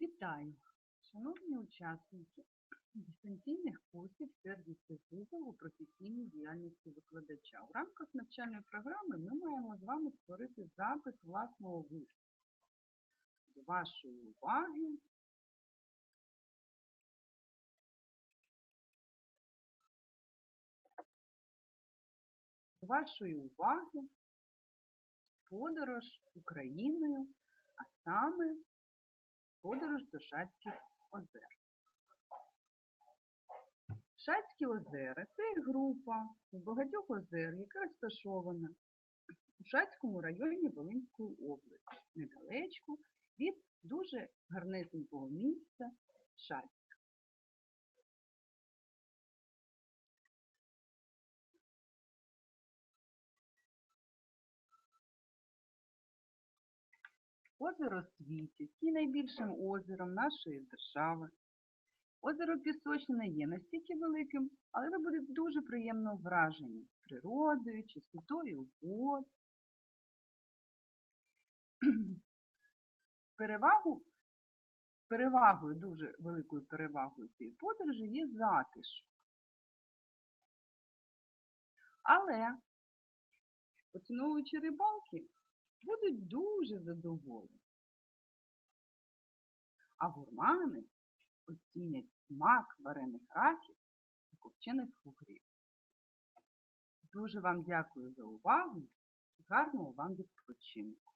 Вітаю, шановні учасники дистанційних курсів сервісу вузол у професійній діяльності викладача. У рамках навчальної програми ми маємо з вами створити запис власного виступу. До вашої уваги до вашої уваги подорож Україною, а саме подорож до Шацьких озер. Шацькі озера це група з багатьох озер, яка розташована у Шацькому районі Волинської області, недалечко від дуже гарнесенького місця Шацьк. Озеро Світязь є найбільшим озером нашої держави. Озеро Пісочне є настільки великим, але ви будете дуже приємно вражені природою, чистотою вод. Перевагу, перевагою, дуже великою перевагою цієї подорожі є затишок. Але, поціновуючи рибалки, будуть дуже задоволені. А гурмани оцінять смак варених раків та копчених фугрів. Дуже вам дякую за увагу і гарного вам відпочинку.